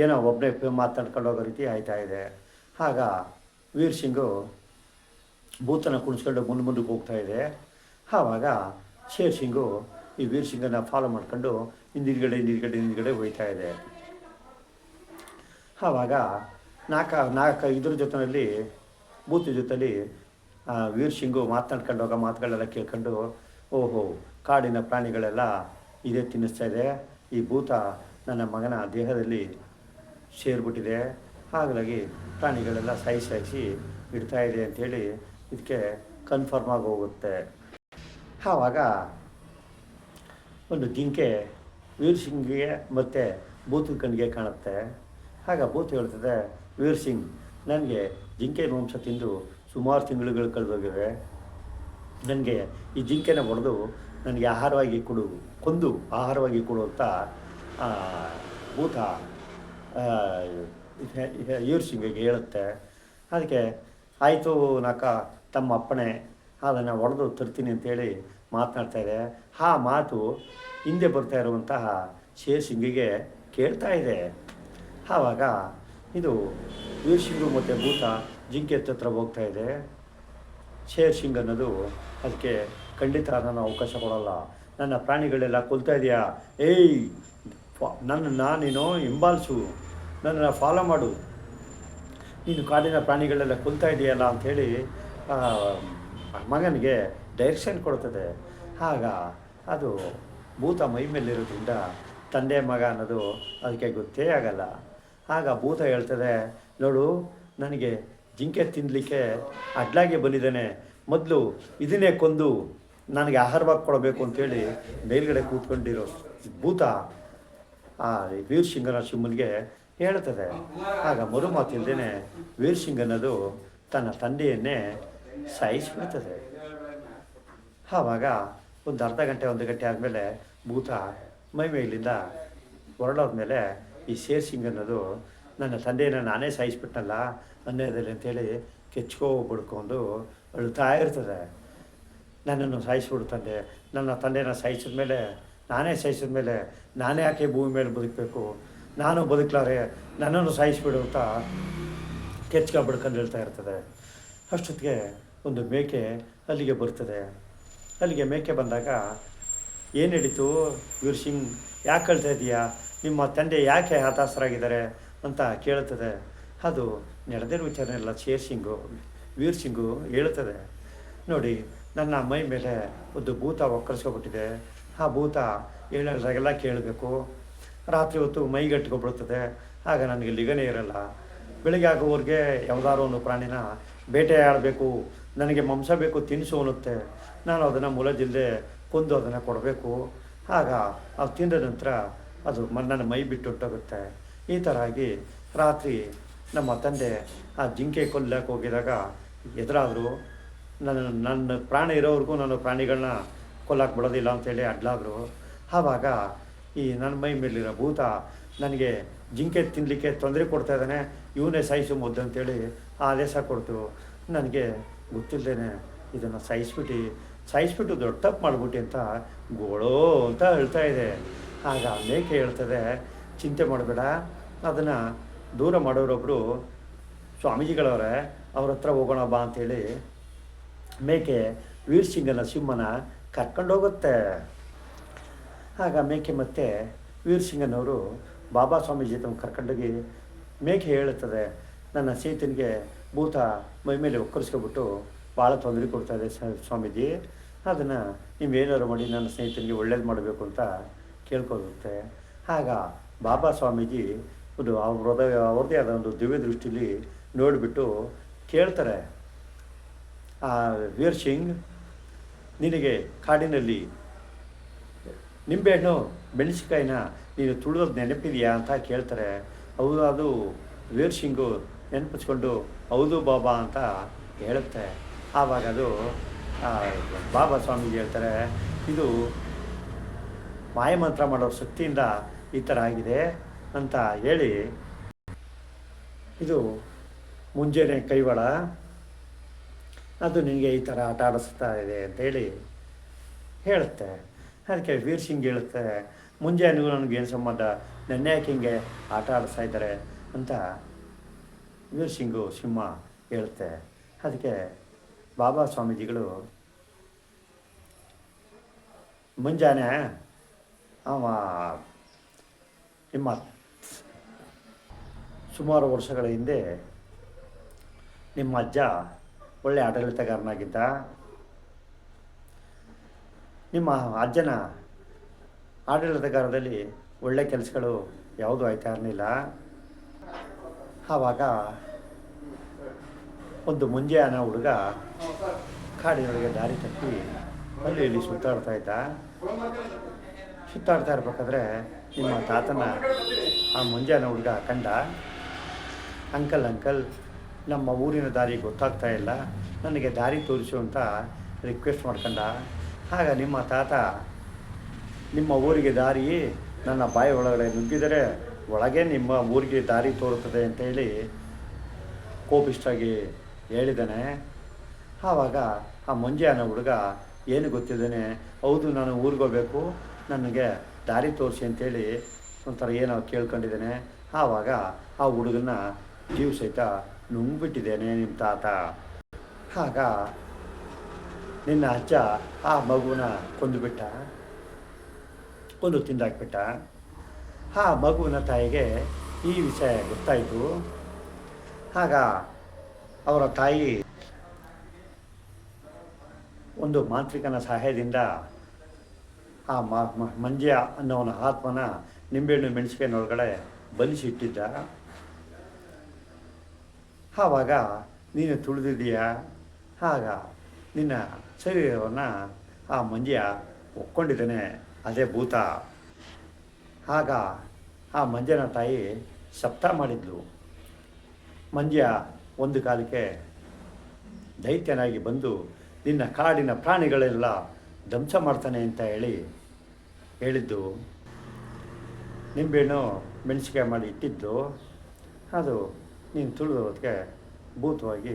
ಏನೋ ಒಬ್ಬನೇ ಮಾತಾಡ್ಕೊಂಡು ಹೋಗೋ ರೀತಿ ಆಯ್ತಾ ಇದೆ. ಆಗ ವೀರ್ ಸಿಂಗು ಭೂತನ ಕುಣಿಸ್ಕೊಂಡು ಮುಂದೆ ಮುಂದಕ್ಕೆ ಹೋಗ್ತಾ ಇದೆ. ಆವಾಗ ಶೇರ್ ಸಿಂಗು ಈ ವೀರ್ ಸಿಂಗನ್ನು ಫಾಲೋ ಮಾಡ್ಕೊಂಡು ಹಿಂದಿರುಗಡೆ ಹಿಂದಿರುಗಡೆ ಹಿಂದಿರುಗಡೆ ಹೋಗ್ತಾ ಇದೆ. ಆವಾಗ ನಾಲ್ಕ ನಾಲ್ಕು ಇದ್ರ ಜೊತೆಯಲ್ಲಿ ಬೂತ್ ಜೊತೆಯಲ್ಲಿ ವೀರ್ ಸಿಂಗು ಮಾತನಾಡ್ಕೊಂಡು ಹೋಗೋ ಮಾತುಗಳೆಲ್ಲ ಕೇಳ್ಕೊಂಡು, ಓಹೋ, ಕಾಡಿನ ಪ್ರಾಣಿಗಳೆಲ್ಲ ಇದೇ ತಿನ್ನಿಸ್ತಾ ಇದೆ. ಈ ಭೂತ ನನ್ನ ಮಗನ ದೇಹದಲ್ಲಿ ಸೇರಿಬಿಟ್ಟಿದೆ. ಹಾಗಾಗಿ ಪ್ರಾಣಿಗಳೆಲ್ಲ ಸಾಯಿ ಸಾಯಿಸಿ ಇಡ್ತಾ ಇದೆ ಅಂಥೇಳಿ ಇದಕ್ಕೆ ಕನ್ಫರ್ಮ್ ಆಗಿ ಹೋಗುತ್ತೆ. ಆವಾಗ ಒಂದು ಜಿಂಕೆ ವೀರ್ ಸಿಂಗ್ಗೆ ಮತ್ತು ಭೂತದ ಕಣ್ಣಿಗೆ ಕಾಣುತ್ತೆ. ಆಗ ಭೂತ ಹೇಳ್ತದೆ, ವೀರ್ ಸಿಂಗ್, ನನಗೆ ಜಿಂಕೆ ಮಾಂಸ ತಿಂದು ಸುಮಾರು ತಿಂಗಳುಗಳು ಕಳೆದೋಗಿವೆ. ನನಗೆ ಈ ಜಿಂಕೆನ ಹೊಡೆದು ನನಗೆ ಆಹಾರವಾಗಿ ಕೊಡು, ಕೊಂದು ಆಹಾರವಾಗಿ ಕೊಡು ಅಂತ ಭೂತ ಯೂರ್ ಸಿಂಗಿಗೆ ಹೇಳುತ್ತೆ. ಅದಕ್ಕೆ ಆಯಿತು ನಾಕ, ತಮ್ಮ ಅಪ್ಪಣೆ, ಅದನ್ನು ಹೊಡೆದು ತರ್ತೀನಿ ಅಂತೇಳಿ ಮಾತನಾಡ್ತಾ ಇದೆ. ಆ ಮಾತು ಹಿಂದೆ ಬರ್ತಾ ಇರುವಂತಹ ಶೇರ್ ಸಿಂಗಿಗೆ ಕೇಳ್ತಾ ಇದೆ. ಆವಾಗ ಇದು ವೀರ್ ಸಿಂಗು ಮತ್ತು ಭೂತ ಜಿಂಕೆ ಹತ್ರ ಹೋಗ್ತಾ ಇದೆ. ಶೇರ್ ಸಿಂಗ್ ಅನ್ನೋದು ಅದಕ್ಕೆ ಖಂಡಿತ ನಾನು ಅವಕಾಶ ಕೊಡೋಲ್ಲ. ನನ್ನ ಪ್ರಾಣಿಗಳೆಲ್ಲ ಕೊಲ್ತಾ ಇದೆಯಾ? ಏಯ್ ನನ್ನ ನೀನು ಹಿಂಬಾಲಿಸು. ನನ್ನನ್ನು ಫಾಲೋ ಮಾಡು. ನೀನು ಕಾಡಿನ ಪ್ರಾಣಿಗಳೆಲ್ಲ ಕೊಲ್ತಾ ಇದೆಯಲ್ಲ ಅಂಥೇಳಿ ಮಗನಿಗೆ ಡೈರೆಕ್ಷನ್ ಕೊಡ್ತದೆ. ಆಗ ಅದು ಭೂತ ಮೈ ಮೇಲಿರೋದ್ರಿಂದ ತಂದೆ ಮಗ ಅನ್ನೋದು ಅದಕ್ಕೆ ಗೊತ್ತೇ ಆಗಲ್ಲ. ಆಗ ಭೂತ ಹೇಳ್ತದೆ, ನೋಡು, ನನಗೆ ಜಿಂಕೆ ತಿನ್ನಲಿಕ್ಕೆ ಅಡ್ಲಾಗೆ ಬಂದಿದ್ದೇನೆ. ಮೊದಲು ಇದನ್ನೇ ಕೊಂದು ನನಗೆ ಆಹಾರವಾಗಿ ಕೊಡಬೇಕು ಅಂತೇಳಿ ಮೇಲ್ಗಡೆ ಕೂತ್ಕೊಂಡಿರೋ ಭೂತ, ಆ ವೀರ್ ಸಿಂಗನ ಶಿವನಿಗೆ ಹೇಳ್ತದೆ. ಆಗ ಮರು ಮಾತಿಲ್ದೇನೆ ವೀರ್ ಸಿಂಗ್ ಅನ್ನೋದು ತನ್ನ ತಂದೆಯನ್ನೇ ಸಾಯಿಸಿಬಿಡ್ತದೆ. ಆವಾಗ ಒಂದು ಅರ್ಧ ಗಂಟೆ, ಒಂದು ಗಂಟೆ ಆದಮೇಲೆ ಭೂತ ಮೈ ಮೇಲಿಂದ ಹೊರಡೋದ್ಮೇಲೆ ಈ ಶೇರ್ ಸಿಂಗ್ ಅನ್ನೋದು ನನ್ನ ತಂದೆಯನ್ನು ನಾನೇ ಸಾಯಿಸ್ಬಿಟ್ನಲ್ಲ ಅನ್ಯದಲ್ಲಿ ಅಂತೇಳಿ ಕೆಚ್ಕೋ ಬಿಡ್ಕೊಂಡು ಅಳ್ತಾ ಇರ್ತದೆ. ನನ್ನನ್ನು ಸಾಯಿಸ್ಬಿಡು ತಂದೆ. ನನ್ನ ತಂದೆನ ಸಾಯಿಸಿದ ಮೇಲೆ, ನಾನೇ ಸಾಯಿಸಿದ ಮೇಲೆ ನಾನೇ ಯಾಕೆ ಭೂಮಿ ಮೇಲೆ ಬದುಕಬೇಕು? ನಾನು ಬದುಕಲಾರೆ, ನನ್ನನ್ನು ಸಾಯಿಸ್ಬಿಡು ಅಂತ ಕೆಚ್ಕ ಬಡ್ಕೊಂಡು ಹೇಳ್ತಾ ಇರ್ತದೆ. ಅಷ್ಟೊತ್ತಿಗೆ ಒಂದು ಮೇಕೆ ಅಲ್ಲಿಗೆ ಬರ್ತದೆ. ಅಲ್ಲಿಗೆ ಮೇಕೆ ಬಂದಾಗ ಏನು ನಡೀತು ವೀರ್ ಸಿಂಗ್, ಯಾಕೆ ಕಳ್ತಾ ಇದೀಯಾ? ನಿಮ್ಮ ತಂದೆ ಯಾಕೆ ಹತಾಶರಾಗಿದ್ದಾರೆ ಅಂತ ಕೇಳುತ್ತದೆ. ಅದು ನಡೆದಿರೋ ವಿಚಾರ ಎಲ್ಲ ಶೇರ್ ಸಿಂಗು, ವೀರ್ ಸಿಂಗು ಹೇಳುತ್ತದೆ. ನೋಡಿ, ನನ್ನ ಮೈ ಮೇಲೆ ಒಂದು ಭೂತ ಒಕ್ಕರಿಸ್ಕೊಬಿಟ್ಟಿದೆ. ಆ ಭೂತ ಹೇಳೋದಾಗೆಲ್ಲ ಕೇಳಬೇಕು. ರಾತ್ರಿ ಹೊತ್ತು ಮೈಗೆಟ್ಕೊಬಿಡ್ತದೆ ಆಗ ನನಗೆ ಲಿಗನೇ ಇರಲ್ಲ. ಬೆಳಿಗ್ಗೆ ಆಗೋವರೆಗೆ ಯಾವುದಾದ್ರು ಒಂದು ಪ್ರಾಣಿನ ಬೇಟೆ ಆಡಬೇಕು. ನನಗೆ ಮಾಂಸ ಬೇಕು, ತಿನಿಸು ಅನ್ನುತ್ತೆ. ನಾನು ಅದನ್ನು ಮುಲಜಿಲ್ಲದೆ ಕೊಂದು ಅದನ್ನು ಕೊಡಬೇಕು. ಆಗ ಅದು ತಿಂದ ನಂತರ ಅದು ನನ್ನ ಮೈ ಬಿಟ್ಟು ಹೊಟ್ಟೋಗುತ್ತೆ. ಈ ಥರ ಆಗಿ ರಾತ್ರಿ ನಮ್ಮ ತಂದೆ ಆ ಜಿಂಕೆ ಕೊಲ್ಲಕ್ಕೆ ಹೋಗಿದಾಗ ಎದುರಾದರು, ನನ್ನ ನನ್ನ ಪ್ರಾಣ ಇರೋವರೆಗೂ ನಾನು ಪ್ರಾಣಿಗಳನ್ನ ಕೊಲ್ಲಕ್ಕೆ ಬಿಡೋದಿಲ್ಲ ಅಂತೇಳಿ ಅಡ್ಲಾದರು. ಆವಾಗ ಈ ನನ್ನ ಮೈ ಮೇಲಿರೋ ಭೂತ ನನಗೆ ಜಿಂಕೆ ತಿನ್ನಲಿಕ್ಕೆ ತೊಂದರೆ ಕೊಡ್ತಾ ಇದ್ದಾನೆ ಇವನೇ ಸಹಿಸು ಮುದ್ದು ಅಂತೇಳಿ ಆದೇಶ ಕೊಡ್ತು. ನನಗೆ ಗೊತ್ತಿಲ್ಲದೇನೆ ಇದನ್ನು ಸಹಿಸ್ಬಿಟ್ಟು ಸಹಿಸ್ಬಿಟ್ಟು ದೊಡ್ಡ ತಪ್ಪು ಮಾಡಿಬಿಟ್ಟು ಅಂತ ಗೋಳೋ ಅಂತ ಹೇಳ್ತಾ ಇದೆ. ಆಗ ಮೇಕೆ ಹೇಳ್ತದೆ, ಚಿಂತೆ ಮಾಡಬೇಡ. ಅದನ್ನು ದೂರ ಮಾಡೋರೊಬ್ಬರು ಸ್ವಾಮೀಜಿಗಳವರೇ, ಅವ್ರ ಹತ್ರ ಹೋಗೋಣ ಬಾ ಅಂತೇಳಿ ಮೇಕೆ ವೀರ್ ಸಿಂಗನ ಸಿಂಹನ ಕರ್ಕೊಂಡೋಗುತ್ತೆ. ಆಗ ಮೇಕೆ ಮತ್ತೆ ವೀರ್ ಸಿಂಗನವರು ಬಾಬಾ ಸ್ವಾಮೀಜಿ ತಮ್ಮ ಕರ್ಕೊಂಡೋಗಿ ಮೇಕೆ ಹೇಳುತ್ತದೆ ನನ್ನ ಸೀತನಿಗೆ ಭೂತ ಮೈ ಮೇಲೆ ಒಕ್ಕರಿಸ್ಕೊಬಿಟ್ಟು ಭಾಳ ತೊಂದರೆ ಕೊಡ್ತಾ ಇದೆ ಸ- ಸ್ವಾಮೀಜಿ. ಅದನ್ನು ನೀವೇನಾದ್ರು ಮಾಡಿ, ನನ್ನ ಸ್ನೇಹಿತನಿಗೆ ಒಳ್ಳೇದು ಮಾಡಬೇಕು ಅಂತ ಕೇಳ್ಕೊಳ್ಳುತ್ತೆ ಆಗ ಬಾಬಾ ಸ್ವಾಮೀಜಿ ಒಂದು ಅವ್ರದ್ದೇ ಆದ ಒಂದು ದಿವ್ಯ ದೃಷ್ಟಿಲಿ ನೋಡಿಬಿಟ್ಟು ಕೇಳ್ತಾರೆ ವೀರ್ ಸಿಂಗ್, ನಿನಗೆ ಕಾಡಿನಲ್ಲಿ ನಿಂಬೆಹಣ್ಣು, ಮೆಣಸಿನ್ಕಾಯಿನ ನೀನು ತುಳಿದೋದು ನೆನಪಿದೆಯಾ? ಅಂತ ಕೇಳ್ತಾರೆ. ಹೌದು ಅದು ವೀರ್ ಸಿಂಗು ನೆನಪಿಸ್ಕೊಂಡು, ಹೌದು ಬಾಬಾ ಅಂತ ಹೇಳುತ್ತೆ. ಆವಾಗ ಅದು ಬಾಬಾ ಸ್ವಾಮೀಜಿ ಹೇಳ್ತಾರೆ, ಇದು ಮಾಯಮಂತ್ರ ಮಾಡೋ ಶಕ್ತಿಯಿಂದ ಈ ಥರ ಆಗಿದೆ ಅಂತ ಹೇಳಿ ಇದು ಮುಂಜಾನೆ ಕೈವಾಡ. ಅದು ನಿನಗೆ ಈ ಥರ ಆಟ ಆಡಿಸ್ತಾ ಇದೆ ಅಂತೇಳಿ ಹೇಳುತ್ತೆ. ಅದಕ್ಕೆ ವೀರ್ ಸಿಂಗ್ ಹೇಳುತ್ತೆ ಮುಂಜಾನೆಗೂ ನನಗೇನು ಸಂಬಂಧ? ನೆನ್ನೆ ಯಾಕೆ ಹಿಂಗೆ ಆಟ ಆಡಿಸ್ತಾ ಇದ್ದಾರೆ ಅಂತ ವೀರ್ ಸಿಂಗು ಸಿಂಹ ಹೇಳುತ್ತೆ. ಅದಕ್ಕೆ ಬಾಬಾ ಸ್ವಾಮೀಜಿಗಳು, ಮುಂಜಾನೆ ಅವ ನಿಮ್ಮ ಸುಮಾರು ವರ್ಷಗಳ ಹಿಂದೆ ನಿಮ್ಮ ಅಜ್ಜ ಒಳ್ಳೆ ಆಡಳಿತಗಾರನಾಗಿದ್ದ. ನಿಮ್ಮ ಅಜ್ಜನ ಆಡಳಿತಗಾರದಲ್ಲಿ ಒಳ್ಳೆ ಕೆಲಸಗಳು ಯಾವುದೂ ಆಯ್ತಾ ಇರಲಿಲ್ಲ ಆವಾಗ ಒಂದು ಮುಂಜಾನೆ ಹುಡುಗ ಕಾಡಿನೊಳಗೆ ದಾರಿ ತಪ್ಪಿ ಅಲ್ಲಿ ಇಲ್ಲಿ ಸುತ್ತಾಡ್ತಾ ಇದ್ದ. ಸುತ್ತಾಡ್ತಾ ಇರ್ಬೇಕಾದ್ರೆ ನಿಮ್ಮ ತಾತನ ಆ ಮುಂಜಾನೆ ಹುಡುಗ ಕಂಡ, ಅಂಕಲ್ ಅಂಕಲ್, ನಮ್ಮ ಊರಿನ ದಾರಿ ಗೊತ್ತಾಗ್ತಾ ಇಲ್ಲ. ನನಗೆ ದಾರಿ ತೋರಿಸು ಅಂತ ರಿಕ್ವೆಸ್ಟ್ ಮಾಡ್ಕೊಂಡ. ಆಗ ನಿಮ್ಮ ತಾತ ನಿಮ್ಮ ಊರಿಗೆ ದಾರಿ ನನ್ನ ಬಾಯಿ ಒಳಗಡೆ ನುಗ್ಗಿದರೆ ಒಳಗೆ ನಿಮ್ಮ ಊರಿಗೆ ದಾರಿ ತೋರುತ್ತದೆ ಅಂತ ಹೇಳಿ ಕೋಪಿಷ್ಟಾಗಿ ಹೇಳಿದ್ದಾನೆ. ಆವಾಗ ಆ ಮುಂಜಾನೆ ಹುಡುಗ, ಏನು ಗೊತ್ತಿದ್ದಾನೆ, ಹೌದು, ನಾನು ಊರಿಗೆ ಹೋಗ್ಬೇಕು. ನನಗೆ ದಾರಿ ತೋರಿಸಿ ಅಂತೇಳಿ ಒಂಥರ ಏನೋ ಕೇಳ್ಕೊಂಡಿದ್ದೇನೆ. ಆವಾಗ ಆ ಹುಡುಗನ ಜೀವ ಸಹಿತ ನುಂಗ್ಬಿಟ್ಟಿದ್ದೇನೆ ನಿಮ್ಮ ತಾತ. ಆಗ ನಿನ್ನ ಅಜ್ಜ ಆ ಮಗುನ ಕೊಂದುಬಿಟ್ಟ. ಕೊಂದು ತಿಂದಾಕ್ಬಿಟ್ಟ. ಆ ಮಗುವಿನ ತಾಯಿಗೆ ಈ ವಿಷಯ ಗೊತ್ತಾಯಿತು. ಆಗ ಅವರ ತಾಯಿ ಒಂದು ಮಾಂತ್ರಿಕನ ಸಹಾಯದಿಂದ ಆ ಮಂಜ್ಯ ಅನ್ನೋವನ ಆತ್ಮನ ನಿಂಬೆಹಣ್ಣು ಮೆಣಸಿನೊಳಗಡೆ ಬಲಿಸಿಟ್ಟಿದ್ದ. ಆವಾಗ, ನೀನು ತುಳಿದಿದ್ದೀಯ? ಆಗ ನಿನ್ನ ಶರೀರವನ್ನು ಆ ಮಂಜ್ಯ ಒಕ್ಕೊಂಡಿದ್ದಾನೆ ಅದೇ ಭೂತ. ಆಗ ಆ ಮಂಜನ ತಾಯಿ ಸಪ್ತ ಮಾಡಿದ್ಲು. ಮಂಜ್ಯ ಒಂದು ಕಾಲಕ್ಕೆ ದೈತ್ಯನಾಗಿ ಬಂದು, ನಿನ್ನ ಕಾಡಿನ ಪ್ರಾಣಿಗಳೆಲ್ಲ ಧ್ವಂಸ ಮಾಡ್ತಾನೆ ಅಂತ ಹೇಳಿ ಹೇಳಿದ್ದು, ನಿಂಬೆಹಣ್ಣು ಮೆಣಸಿಕಾಯಿ ಮಾಡಿ ಇಟ್ಟಿದ್ದು, ಅದು ನೀನು ತುಳಿದೋದಕ್ಕೆ ಭೂತವಾಗಿ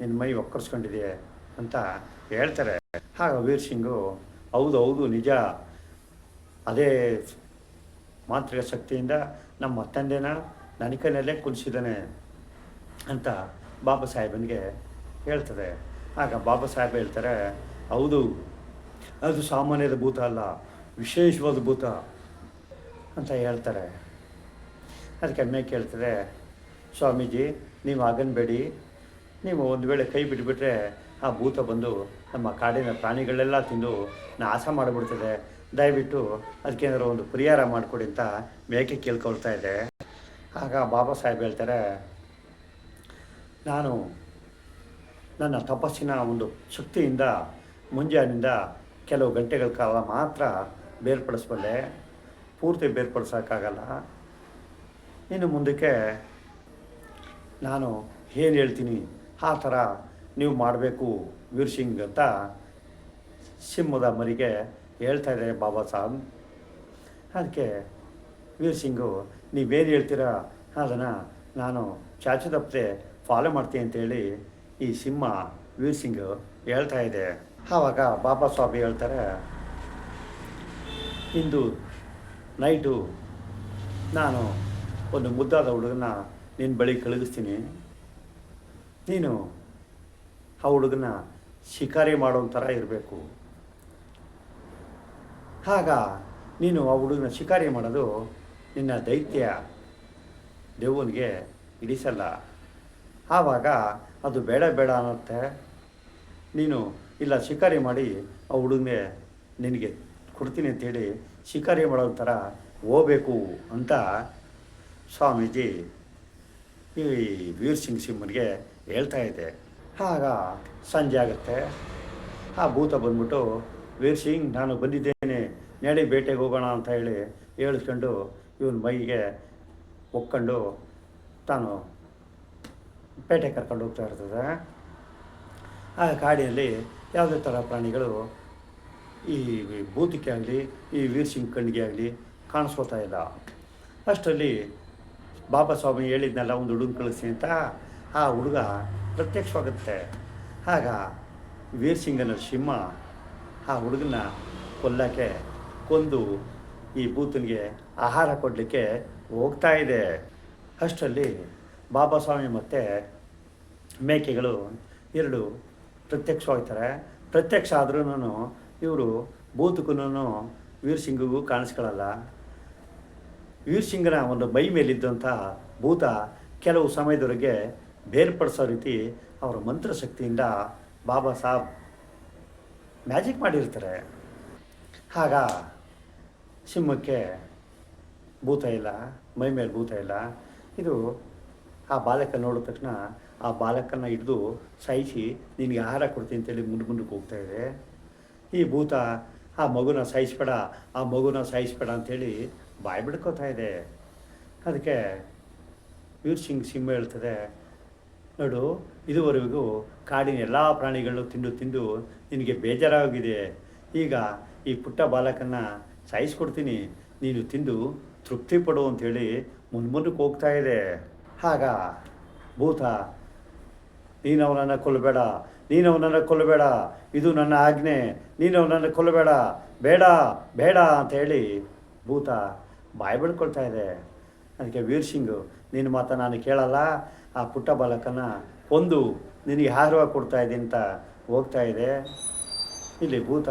ನಿನ್ನ ಮೈ ಒಕ್ಕರ್ಸ್ಕೊಂಡಿದೆ ಅಂತ ಹೇಳ್ತಾರೆ. ಹಾಗ ವೀರ್ ಸಿಂಗು, ಹೌದು ಹೌದು, ನಿಜ. ಅದೇ ಮಾಂತ್ರಿಕ ಶಕ್ತಿಯಿಂದ ನಮ್ಮ ತಂದೆನ ನನಕನಲ್ಲೇ ಕುಲಿಸಿದ್ದಾನೆ ಅಂತ ಬಾಬಾ ಸಾಹೇಬನಿಗೆ ಹೇಳ್ತದೆ. ಆಗ ಬಾಬಾ ಸಾಹೇಬ್ ಹೇಳ್ತಾರೆ, ಹೌದು, ಅದು ಸಾಮಾನ್ಯದ ಭೂತ ಅಲ್ಲ. ವಿಶೇಷವಾದ ಭೂತ ಅಂತ ಹೇಳ್ತಾರೆ. ಅದಕ್ಕೆ ಅಮ್ಮೆ ಕೇಳ್ತಾರೆ ಸ್ವಾಮೀಜಿ, ನೀವು ಆಗನ್ಬೇಡಿ ನೀವು ಒಂದು ವೇಳೆ ಕೈ ಬಿಟ್ಬಿಟ್ರೆ ಆ ಭೂತ ಬಂದು ನಮ್ಮ ಕಾಡಿನ ಪ್ರಾಣಿಗಳೆಲ್ಲ ತಿಂದು ನಾಶ ಮಾಡಿಬಿಡ್ತದೆ. ದಯವಿಟ್ಟು ಅದಕ್ಕೇನಾದ್ರು ಒಂದು ಪರಿಹಾರ ಮಾಡಿಕೊಡಿ ಅಂತ ಮೇಕೆ ಕೇಳ್ಕೊಳ್ತಾ ಇದೆ. ಆಗ ಬಾಬಾ ಸಾಹೇಬ್ ಹೇಳ್ತಾರೆ, ನಾನು ನನ್ನ ತಪಸ್ಸಿನ ಒಂದು ಶಕ್ತಿಯಿಂದ ಮುಂಜಾನಿಂದ ಕೆಲವು ಗಂಟೆಗಳ ಕಾಲ ಮಾತ್ರ ಬೇರ್ಪಡಿಸಬಲ್ಲೆ ಪೂರ್ತಿ ಬೇರ್ಪಡಿಸೋಕ್ಕಾಗಲ್ಲ. ಇನ್ನು ಮುಂದಕ್ಕೆ ನಾನು ಏನು ಹೇಳ್ತೀನಿ, ಆ ಥರ ನೀವು ಮಾಡಬೇಕು ವೀರ್ ಸಿಂಗ್ ಅಂತ ಸಿಂಹದ ಮರಿಗೆ ಹೇಳ್ತಾ ಇದ್ದಾರೆ ಬಾಬಾ ಸಾಹಬ್. ಅದಕ್ಕೆ ವೀರ್ ಸಿಂಗು, ನೀವೇನು ಹೇಳ್ತೀರಾ? ಅದನ್ನು ನಾನು ಚಾಚು ತಪ್ಪದೆ ಫಾಲೋ ಮಾಡ್ತೀನಿ ಅಂತೇಳಿ ಈ ಸಿಂಹ ವೀರ್ ಸಿಂಗ್ ಹೇಳ್ತಾ ಇದೆ. ಆವಾಗ ಬಾಬಾ ಸ್ವಾಮಿ ಹೇಳ್ತಾರೆ ಇಂದು ನೈಟು ನಾನು ಒಂದು ಮುದ್ದಾದ ಹುಡುಗನ ನಿನ್ನ ಬಳಿ ಕಳುಹಿಸ್ತೀನಿ. ನೀನು ಆ ಹುಡುಗನ ಶಿಕಾರಿ ಮಾಡೋ ಥರ ಇರಬೇಕು. ಆಗ ನೀನು ಆ ಹುಡುಗನ ಶಿಕಾರಿ ಮಾಡೋದು ನಿನ್ನ ದೈತ್ಯ ದೇವನಿಗೆ ಇಡಿಸಲ್ಲ. ಆವಾಗ ಅದು ಬೇಡ ಬೇಡ ಅನ್ನತ್ತೆ. ನೀನು ಇಲ್ಲ ಶಿಕಾರಿ ಮಾಡಿ ಆ ಹುಡುಗನೇ ನಿನಗೆ ಕೊಡ್ತೀನಿ ಅಂತೇಳಿ ಶಿಕಾರಿ ಮಾಡೋ ಥರ ಹೋಗ್ಬೇಕು ಅಂತ ಸ್ವಾಮೀಜಿ ಈ ವೀರ್ ಸಿಂಗ್ ಸಿಂಹನಿಗೆ ಹೇಳ್ತಾ ಇದೆ. ಆಗ ಸಂಜೆ ಆಗುತ್ತೆ. ಆ ಭೂತ ಬಂದ್ಬಿಟ್ಟು, ವೀರ್ ಸಿಂಗ್, ನಾನು ಬಂದಿದ್ದೇನೆ ನಡಿ ಬೇಟೆಗೆ ಹೋಗೋಣ ಅಂತ ಹೇಳಿ ಹೇಳಿಸ್ಕೊಂಡು ಇವನ ಮೈಗೆ ಒಕ್ಕೊಂಡು ತಾನು ಪೇಟೆ ಕರ್ಕೊಂಡು ಹೋಗ್ತಾ ಇರ್ತದೆ. ಆ ಕಾಡಿನಲ್ಲಿ ಯಾವುದೇ ಥರ ಪ್ರಾಣಿಗಳು ಈ ಭೂತಕ್ಕೆ ಆಗಲಿ, ಈ ವೀರ್ ಸಿಂಗ್ ಕಣ್ಣಿಗೆ ಆಗಲಿ ಕಾಣಿಸ್ಕೋತಾ ಇಲ್ಲ. ಅಷ್ಟರಲ್ಲಿ ಬಾಬಾ ಸ್ವಾಮಿ ಹೇಳಿದ್ನಲ್ಲ, ಒಂದು ಹುಡುಗನ ಕಳಿಸಿ ಅಂತ. ಆ ಹುಡುಗ ಪ್ರತ್ಯಕ್ಷವಾಗುತ್ತೆ. ಆಗ ವೀರ್ ಸಿಂಗನ ಸಿಂಹ ಆ ಹುಡುಗನ ಕೊಲ್ಲಕ್ಕೆ, ಕೊಂದು ಈ ಭೂತನಿಗೆ ಆಹಾರ ಕೊಡಲಿಕ್ಕೆ ಹೋಗ್ತಾ ಇದೆ. ಅಷ್ಟರಲ್ಲಿ ಬಾಬಾ ಸ್ವಾಮಿ ಮತ್ತು ಮೇಕೆಗಳು ಎರಡು ಪ್ರತ್ಯಕ್ಷವಾಗ್ತಾರೆ. ಪ್ರತ್ಯಕ್ಷ ಆದ್ರೂ ಇವರು ಭೂತಕ್ಕೂ ವೀರ್ ಸಿಂಗಿಗೂ ಕಾಣಿಸ್ಕೊಳ್ಳಲ್ಲ ವೀರ್ ಸಿಂಗನ ಒಂದು ಮೈ ಮೇಲಿದ್ದಂಥ ಭೂತ ಕೆಲವು ಸಮಯದವರೆಗೆ ಬೇರ್ಪಡಿಸೋ ರೀತಿ ಅವರ ಮಂತ್ರಶಕ್ತಿಯಿಂದ ಬಾಬಾ ಸಾಬ್ ಮ್ಯಾಜಿಕ್ ಮಾಡಿರ್ತಾರೆ. ಆಗ ಸಿಂಹಕ್ಕೆ ಭೂತ ಇಲ್ಲ, ಮೈ ಮೇಲೆ ಭೂತ ಇಲ್ಲ. ಇದು ಆ ಬಾಲಕ ನೋಡಿದ ತಕ್ಷಣ ಆ ಬಾಲಕನ ಹಿಡಿದು ಸಾಯಿಸಿ, ನಿನಗೆ ಆಹಾರ ಕೊಡ್ತೀನಿ ಅಂತೇಳಿ ಮುಂದೆ ಮುಂದಕ್ಕೆ ಹೋಗ್ತಾ ಇದೆ. ಈ ಭೂತ, ಆ ಮಗುನ ಸಾಯಿಸ್ಬೇಡ ಆ ಮಗುನ ಸಾಯಿಸ್ಬೇಡ ಅಂಥೇಳಿ ಬಾಯಿ ಬಿಡ್ಕೋತಾ ಇದೆ. ಅದಕ್ಕೆ ವೀರ್ ಸಿಂಗ್ ಸಿಂಹ ಹೇಳ್ತದೆ, ನೋಡು, ಇದುವರೆಗೂ ಕಾಡಿನ ಎಲ್ಲ ಪ್ರಾಣಿಗಳು ತಿಂದು ತಿಂದು ನಿನಗೆ ಬೇಜಾರಾಗಿದೆ. ಈಗ ಈ ಪುಟ್ಟ ಬಾಲಕನ್ನು ಸಾಯಿಸ್ಕೊಡ್ತೀನಿ ನೀನು ತಿಂದು ತೃಪ್ತಿ ಪಡು ಅಂಥೇಳಿ ಮುನ್ಮುಂದಕ್ಕೆ ಮುಂದಕ್ಕೆ ಹೋಗ್ತಾ ಇದೆ. ಆಗ ಭೂತ ನೀನು ಅವನನ್ನು ಕೊಲ್ಲಬೇಡ ನೀನು ಅವನನ್ನು ಕೊಲ್ಲಬೇಡ, ಇದು ನನ್ನ ಆಜ್ಞೆ ನೀನು ಅವನನ್ನು ಕೊಲ್ಲಬೇಡ, ಬೇಡ ಬೇಡ ಅಂತ ಹೇಳಿ ಭೂತ ಬಾಯಿ ಬಿಡ್ಕೊಳ್ತಾ ಇದೆ. ಅದಕ್ಕೆ ವೀರ್ ಸಿಂಗು, ನಿನ್ನ ಮಾತ ನಾನು ಕೇಳಲ್ಲ, ಆ ಪುಟ್ಟ ಬಾಲಕನ ಒಂದು ನಿನಗೆ ಆಹಾರ ಕೊಡ್ತಾ ಇದೆ ಅಂತ ಹೋಗ್ತಾ ಇದೆ. ಇಲ್ಲಿ ಭೂತ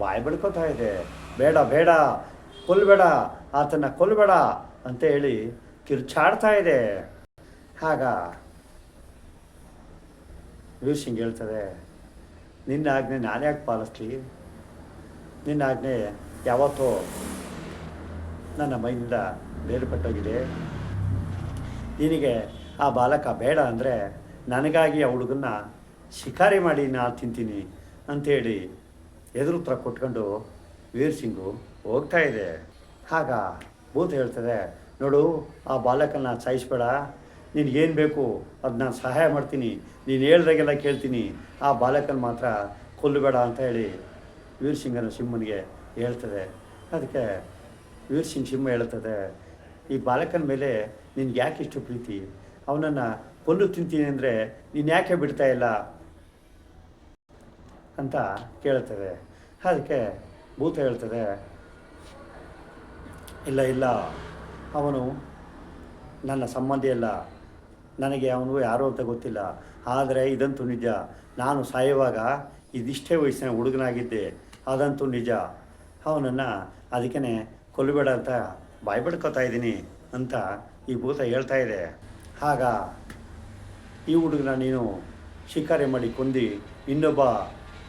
ಬಾಯಿ ಬಿಡ್ಕೊತಾ ಇದೆ. ಬೇಡ ಬೇಡ, ಕೊಲ್ಲಬೇಡ, ಆತನ ಕೊಲ್ಲಬೇಡ ಅಂತ ಹೇಳಿ ಕಿರ್ಚಾಡ್ತಾ ಇದೆ. ಆಗ ವೀರ್ ಸಿಂಗ್ ಹೇಳ್ತದೆ, ನಿನ್ನ ಆಜ್ಞೆ ನಾನು ಯಾಕೆ ಪಾಲಿಸ್ಲಿ, ನಿನ್ನ ಆಜ್ಞೆ ಯಾವತ್ತೋ ನನ್ನ ಮೈಯಿಂದ ಬೇರ್ಪಟ್ಟೋಗಿದೆ. ನಿನಗೆ ಆ ಬಾಲಕ ಬೇಡ ಅಂದರೆ ನನಗಾಗಿ ಆ ಹುಡುಗನ್ನ ಶಿಕಾರಿ ಮಾಡಿ ನಾನು ತಿಂತೀನಿ ಅಂಥೇಳಿ ಎದುರುತ್ತರ ಕೊಟ್ಕೊಂಡು ವೀರ್ ಸಿಂಗು ಹೋಗ್ತಾ ಇದೆ. ಆಗ ಭೂತ ಹೇಳ್ತದೆ, ನೋಡು, ಆ ಬಾಲಕನ ಸಾಯಿಸ್ಬೇಡ. ನಿನಗೇನು ಬೇಕು? ಅದು ನಾನು ಸಹಾಯ ಮಾಡ್ತೀನಿ. ನೀನು ಹೇಳ್ದಾಗೆಲ್ಲ ಕೇಳ್ತೀನಿ. ಆ ಬಾಲಕನ ಮಾತ್ರ ಕೊಲ್ಲಬೇಡ ಅಂತ ಹೇಳಿ ವೀರ್ ಸಿಂಗನ ಸಿಂಹನಿಗೆ ಹೇಳ್ತದೆ. ಅದಕ್ಕೆ ವೀರಸಿಂಗ್ ಸಿಂಹ ಹೇಳ್ತದೆ, ಈ ಬಾಲಕನ ಮೇಲೆ ನಿನ್ಗೆ ಯಾಕೆ ಇಷ್ಟು ಪ್ರೀತಿ? ಅವನನ್ನು ಕೊಲ್ಲು ತಿಂತೀನಿ ಅಂದರೆ ನೀನು ಯಾಕೆ ಬಿಡ್ತಾ ಇಲ್ಲ? ಅಂತ ಕೇಳ್ತದೆ. ಅದಕ್ಕೆ ಭೂತ ಹೇಳ್ತದೆ, ಇಲ್ಲ ಇಲ್ಲ. ಅವನು ನನ್ನ ಸಂಬಂಧಿ ಅಲ್ಲ. ನನಗೆ ಅವನು ಯಾರು ಅಂತ ಗೊತ್ತಿಲ್ಲ. ಆದರೆ ಇದಂತೂ ನಿಜ. ನಾನು ಸಾಯುವಾಗ ಇದಿಷ್ಟೇ ವಯಸ್ಸಿನ ಹುಡುಗನಾಗಿದ್ದೆ. ಅದಂತೂ ನಿಜ. ಅವನನ್ನು ಅದಕ್ಕೇ ಕೊಲ್ಲಬೇಡ ಅಂತ ಬಾಯಿ ಬಿಡ್ಕೋತಾ ಇದ್ದೀನಿ ಅಂತ ಈ ಭೂತ ಹೇಳ್ತಾ ಇದೆ. ಆಗ ಈ ಹುಡುಗನ ನೀನು ಶಿಕಾರಿ ಮಾಡಿ ಕೊಂದು ಇನ್ನೊಬ್ಬ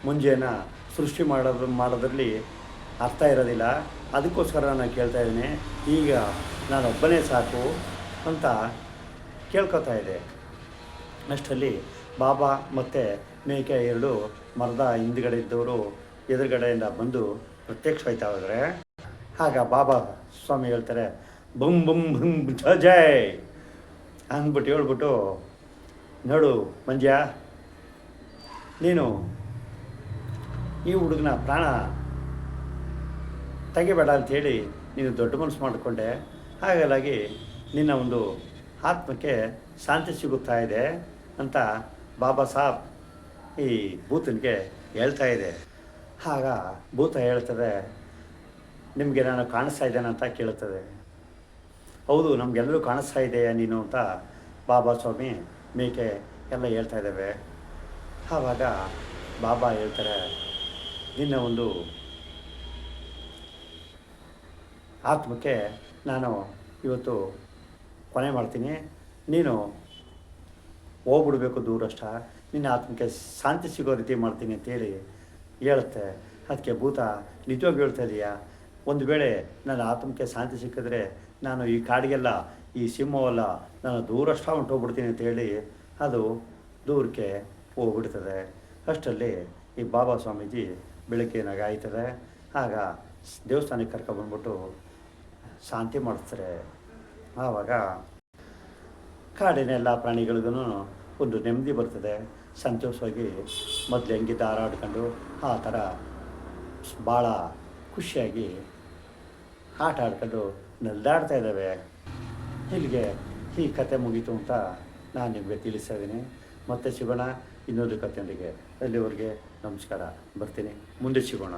ಮುಂಜೆನ ಸೃಷ್ಟಿ ಮಾಡೋದು ಮಾಡೋದ್ರಲ್ಲಿ ಅರ್ಥ ಇರೋದಿಲ್ಲ. ಅದಕ್ಕೋಸ್ಕರ ನಾನು ಕೇಳ್ತಾ ಇದ್ದೀನಿ. ಈಗ ನಾನೊಬ್ಬನೇ ಸಾಕು ಅಂತ ಕೇಳ್ಕೊತಾ ಇದೆ. ಅಷ್ಟರಲ್ಲಿ ಬಾಬಾ ಮತ್ತು ಮೇಕೆ ಎರಡು ಮರದ ಹಿಂದ್ಗಡೆ ಇದ್ದವರು ಎದುರುಗಡೆಯಿಂದ ಬಂದು ಪ್ರತ್ಯಕ್ಷವಾಯ್ತಾ ಹೋದರೆ, ಆಗ ಬಾಬಾ ಸ್ವಾಮಿ ಹೇಳ್ತಾರೆ ಬುಮ್ ಬುಮ್ ಬುಮ್ ಜಯ್ ಅಂದ್ಬಿಟ್ಟು ಹೇಳ್ಬಿಟ್ಟು, ನೋಡು ಮಂಜ್ಯ, ನೀನು ಈ ಹುಡುಗನ ಪ್ರಾಣ ತೆಗಿಬೇಡ ಅಂಥೇಳಿ ನೀನು ದೊಡ್ಡ ಮನಸ್ಸು ಮಾಡಿಕೊಂಡೆ. ಹಾಗಾಗಿ ನಿನ್ನ ಒಂದು ಆತ್ಮಕ್ಕೆ ಶಾಂತಿ ಸಿಗುತ್ತಾ ಇದೆ ಅಂತ ಬಾಬಾ ಸಾಬ್ ಈ ಭೂತನಿಗೆ ಹೇಳ್ತಾ ಇದೆ. ಆಗ ಭೂತ ಹೇಳ್ತದೆ, ನಿಮಗೆ ನಾನು ಕಾಣಿಸ್ತಾ ಇದ್ದೇನೆ ಅಂತ ಕೇಳುತ್ತದೆ. ಹೌದು, ನಮಗೆಲ್ಲರೂ ಕಾಣಿಸ್ತಾ ಇದೆಯಾ ನೀನು? ಅಂತ ಬಾಬಾ ಸ್ವಾಮಿ ಮೇಕೆ ಎಲ್ಲ ಹೇಳ್ತಾ ಇದ್ದಾವೆ. ಆವಾಗ ಬಾಬಾ ಹೇಳ್ತಾರೆ, ನಿನ್ನ ಒಂದು ಆತ್ಮಕ್ಕೆ ನಾನು ಇವತ್ತು ಕೊನೆ ಮಾಡ್ತೀನಿ. ನೀನು ಹೋಗ್ಬಿಡ್ಬೇಕು ದೂರಷ್ಟ. ನಿನ್ನ ಆತ್ಮಕ್ಕೆ ಶಾಂತಿ ಸಿಗೋ ರೀತಿ ಮಾಡ್ತೀನಿ ಅಂತೇಳಿ ಹೇಳುತ್ತೆ. ಅದಕ್ಕೆ ಭೂತ, ನಿಜವಾಗಿ ಹೇಳ್ತಾ ಇದೆಯಾ? ಒಂದು ವೇಳೆ ನನ್ನ ಆತ್ಮಕ್ಕೆ ಶಾಂತಿ ಸಿಕ್ಕಿದ್ರೆ ನಾನು ಈ ಕಾಡಿಗೆಲ್ಲ, ಈ ಸಿಂಹವಲ್ಲ ನಾನು ದೂರಷ್ಟ ಹೊಂಟೋಗ್ಬಿಡ್ತೀನಿ ಅಂತೇಳಿ ಅದು ದೂರಕ್ಕೆ ಹೋಗ್ಬಿಡ್ತದೆ. ಅಷ್ಟರಲ್ಲಿ ಈ ಬಾಬಾ ಸ್ವಾಮೀಜಿ ಬೆಳಕಿನಾಗ ಆಯ್ತದೆ? ಆಗ ದೇವಸ್ಥಾನಕ್ಕೆ ಕರ್ಕೊಂಡ್ಬಂದ್ಬಿಟ್ಟು ಶಾಂತಿ ಮಾಡಿಸ್ತಾರೆ ಆವಾಗ ಕಾಡಿನ ಎಲ್ಲ ಪ್ರಾಣಿಗಳಿಗೂ ಒಂದು ನೆಮ್ಮದಿ ಬರ್ತದೆ. ಸಂತೋಷವಾಗಿ ಮೊದಲು ಹೆಂಗಿದ್ದ ಹಾರಾಡ್ಕೊಂಡು ಆ ಥರ ಭಾಳ ಖುಷಿಯಾಗಿ ಆಟ ಆಡ್ಕೊಂಡು ನಲ್ದಾಡ್ತಾ ಇದ್ದಾವೆ. ಇಲ್ಲಿಗೆ ಈ ಕತೆ ಮುಗೀತು ಅಂತ ನಾನು ನಿಮಗೆ ತಿಳಿಸ್ತಾ ಇದ್ದೀನಿ. ಮತ್ತೆ ಸಿಗೋಣ ಇನ್ನೊಂದು ಕತೆಯೊಂದಿಗೆ. ಅಲ್ಲಿವರೆಗೆ ನಮಸ್ಕಾರ. ಬರ್ತೀನಿ. ಮುಂದೆ ಸಿಗೋಣ.